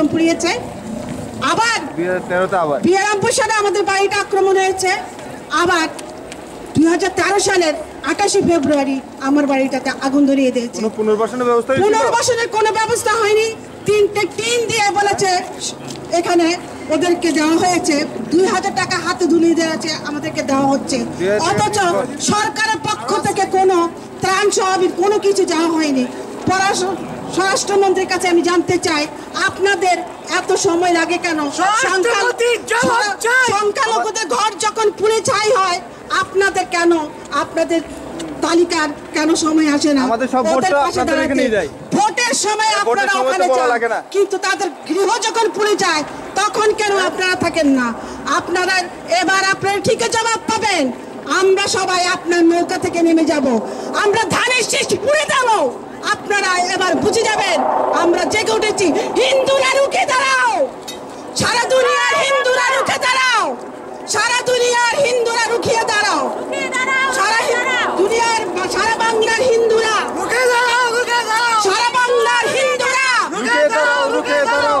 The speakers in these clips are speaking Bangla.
প্রথম পুড়িয়েছে। আবার বিয়ারামপুর সালে আমাদের বাড়িটা আক্রমণ হয়েছে। আবার দুই হাজার তেরো সালের আঠাশে ফেব্রুয়ারি আমার বাড়িটাতে আগুন ধরিয়ে দিয়েছে। পুনর্বাসনের ব্যবস্থা পুনর্বাসনের কোনো ব্যবস্থা হয়নি। তিনটে টিন দিয়ে বলেছে এখানে ওদেরকে দেওয়া হয়েছে। দুই হাজার টাকা হাতে ধুলিয়ে দেওয়া আছে আমাদেরকে দেওয়া হচ্ছে। অথচ সরকারের পক্ষ থেকে কোনো ত্রাণ সহাবির কোনো কিছু দেওয়া হয়নি। পররাষ্ট্র স্বরাষ্ট্রমন্ত্রীর কাছে আমি জানতে চাই আপনাদের এত সময় লাগে কেন? চাই। সংখ্যালঘুদের ঘর যখন পুড়ে ছাই হয় আপনাদের কেন আপনাদের তালিকার কেন সময় আসে না? আমাদের সব ভোট ওদের তো পাশে আপনাদের এখানেই যায়। ভোটের সময় আপনারা ওখানে যান কিন্তু তাদের গৃহ যখন পুড়ে যায় তখন কেন আপনারা থাকেন না? আপনারা এবার আপনারা ঠিকই জবাব পাবেন। আমরা সবাই আপনার নৌকা থেকে নেমে যাব। আমরা ধানের শীষ পুড়ে আপনারা এবার বুঝে যাবেন আমরা জেগে উঠেছি হিন্দুরা রুখে দাঁড়াও! সারা দুনিয়ার হিন্দুরা রুখে দাঁড়াও! সারা দুনিয়ার হিন্দুরা রুখিয়ে দাঁড়াও! সারা দুনিয়ার সারা বাংলার হিন্দুরা সারা বাংলার হিন্দুরা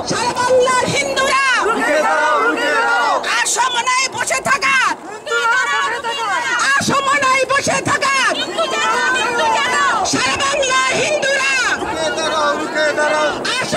সারা বাংলার হিন্দুরা রুখে দাঁড়াও রুখে দাঁড়াও আর সমন্বয়ে বসে থাকার আর সমন্বয়ে বসে থাকার সারা বাংলার হিন্দুরা রুখে দাঁড়াও রুখে দাঁড়াও